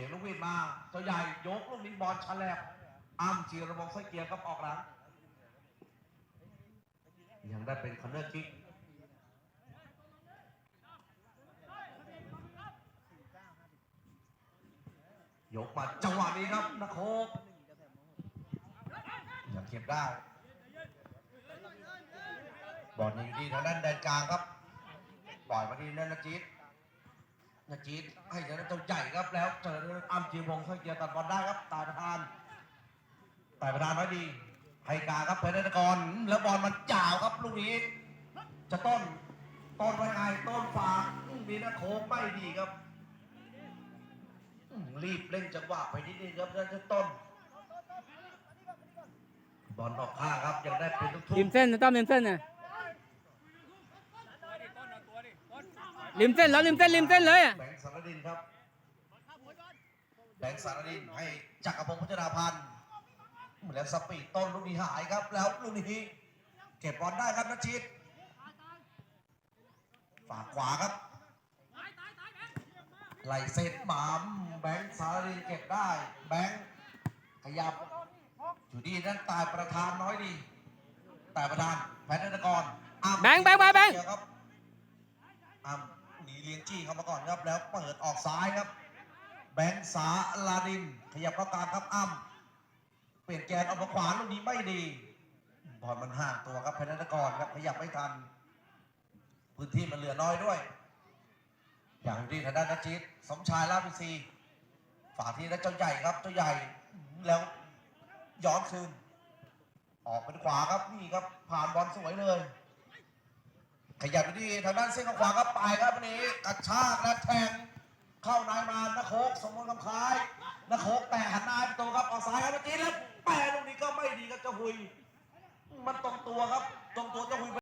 สียงลูกวินมาเจ้าใหญ่ยกลูกนี้บอลชับอ้ำจีระวงไส้เกียร์ครับออกหลังยังได้เป็นคอนเนอร์คิกยกมาจังหวะนี้ครับนักโคกยังเก็บได้ บอลยังอยู่ที่ทางด้านแดนกลางครับ ปล่อยมาที่นันนจีดนจีดให้ทางด้านเจ้าใหญ่ครับแล้วเจอ อัมจีวงศ์เข้าเกียร์ตัดบอลได้ครับตายประธานตายประธานไว้ดีให้กาครับเพชรนกรแล้วบอลมันจ่าวครับลูกนี้ จะต้นต้นไว้ไงต้นฝากมีนะโค้งไม่ดีครับรีบเร่งจังหวะไปนิดนึงครับนั่นคือต้น บอลออกข้างครับยังได้เป็นลูกทุ่ริมเส้นนะต้อมริมเส้นน่ะริมเส้นแล้วริมเส้นริมเส้นเลยอะแบงค์สารดินครับ แบงค์สารดินให้จักรพงศ์พัชราพันธ์แล้วสปีดต้นลูกนี้หายครับ แล้วลูกนี้เก็บบอลได้ครับนัชชิตฝากขวาครับไหลเซตหมามแบงค์สารดินเก็บได้ แบงค์ขยับอยู่ดีนั่นตายประธานน้อยดีตายประธานแพทย์นกรอ้ำแบงค์แบงค์แบงค์แบงค์เดี๋ยวครับอ้ำหนีเลี้ยงจี้เข้ามาก่อนครับแล้วเปิดออกซ้ายครับ แบงค์สาลาดิน ขยับเข้ากลางครับอ้ำเปลี่ยนแกนออกมาขวาลูกนี้ไม่ดีบอลมันห่างตัวครับพทย์นกรครับขยับไม่ทัน พื้นที่มันเหลือน้อยด้วย อย่างที่ทางด้านนักจิตสมชายลาบิซีฝากที่นักเจ้าใหญ่ครับเจ้าใหญ่แล้วย้อนคืน ออกเป็นขวาครับนี่ครับ ผ่านบอลสวยเลย ขยับไปที่ทางด้านเส้นขวาครับไปครับวันนี้กระชากและแทง เข้านายมานักโคกสมบูรณ์คำคล้ายนักโคกแต่หันหน้าไปตัวครับออกซ้ายครับเมื่อกี้แล้วแปรลูกนี้ก็ไม่ดีครับเจ้าหุย มันตรงตัวครับ ตรงตัวเจ้าหุย